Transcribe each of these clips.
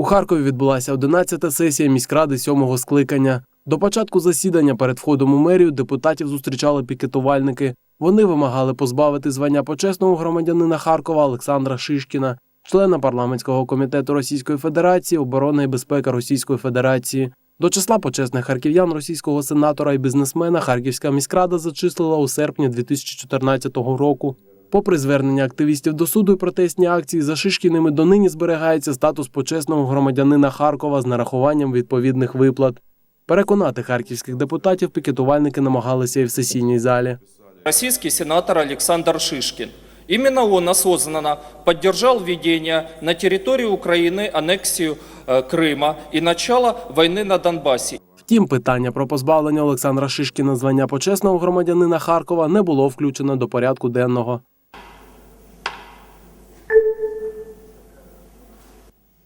У Харкові відбулася 11-та сесія міськради сьомого скликання. До початку засідання перед входом у мерію депутатів зустрічали пікетувальники. Вони вимагали позбавити звання почесного громадянина Харкова Олександра Шишкіна, члена парламентського комітету Російської Федерації, оборони і безпеки Російської Федерації. До числа почесних харків'ян російського сенатора і бізнесмена Харківська міськрада зачислила у серпні 2014 року. Попри звернення активістів до суду і протестні акції, за Шишкіними донині зберігається статус почесного громадянина Харкова з нарахуванням відповідних виплат. Переконати харківських депутатів пікетувальники намагалися і в сесійній залі. Российский сенатор Александр Шишкин. Именно он осознанно поддержал введение на территории Украины аннексию э, Крыма и начало войны на Донбассе. Втім, питання про позбавлення Олександра Шишкіна звання почесного громадянина Харкова не було включено до порядку денного.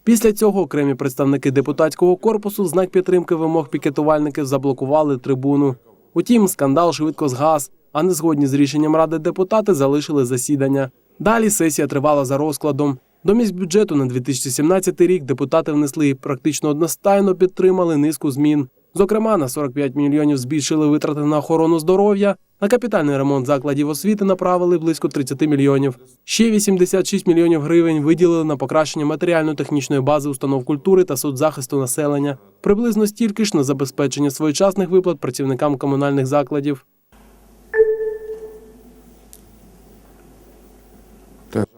Після цього окремі представники депутатського корпусу знак підтримки вимог пікетувальників заблокували трибуну. Утім, скандал швидко згас, а незгодні з рішенням ради депутати залишили засідання. Далі сесія тривала за розкладом. До міськбюджету на 2017 рік депутати внесли і практично одностайно підтримали низку змін. Зокрема, на 45 мільйонів збільшили витрати на охорону здоров'я, на капітальний ремонт закладів освіти направили близько 30 мільйонів. Ще 86 мільйонів гривень виділили на покращення матеріально-технічної бази установ культури та соцзахисту населення. Приблизно стільки ж на забезпечення своєчасних виплат працівникам комунальних закладів.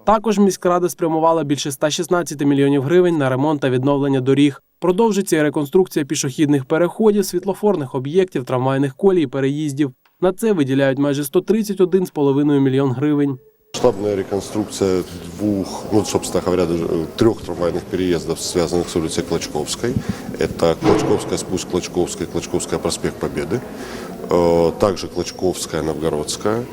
Також міськрада спрямувала більше 116 мільйонів гривень на ремонт та відновлення доріг. Продовжиться і реконструкція пішохідних переходів, світлофорних об'єктів, трамвайних колій, переїздів. На це виділяють майже 131,5 мільйон гривень. Масштабная реконструкция двух, ну, собственно говоря, даже э, трех трамвайных переездов, связанных с улицей Клочковской. Это Клочковская, спуск Клочковской, Клочковская, проспект Победы. Э, Также Клочковская, Новгородская.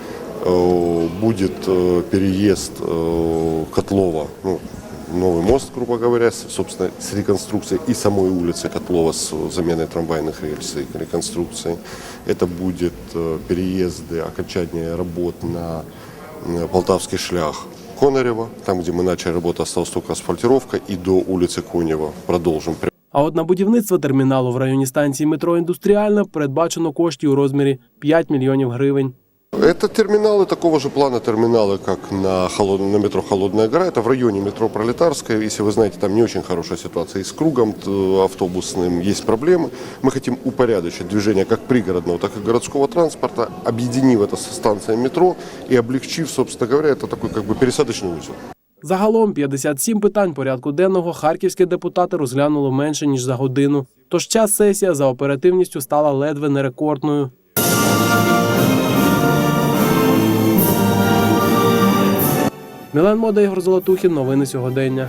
Э, Будет э, переезд э, Котлова, ну, новый мост, грубо говоря, с- собственно, с реконструкцией и самой улицы Котлова с заменой трамвайных рельс и реконструкцией. Это будет э, переезды, окончание работ на э, Полтавский шлях Конарева, там, где мы начали работу, осталась только асфальтировка, и до улицы Конева продолжим. А от на будівництво терміналу в районі станції метро Індустріальна передбачено коштів у розмірі 5 мільйонів гривень. Это терминалы такого же плана терминалы, как на, холод... на метро Холодная гора. Это в районе метро Пролетарская. Если вы знаете, там не очень хорошая ситуация и с кругом т- автобусным, есть проблемы. Мы хотим упорядочить движение как пригородного, так и городского транспорта, объединив это со станцией метро и облегчив, собственно говоря, это такой как бы пересадочный узел. Загалом 57 питань порядку денного харківські депутати розглянули менше ніж за годину. Тож час сесія за оперативністю стала ледве не Мілен Мода Ігор Золотухін. Новини сьогодення.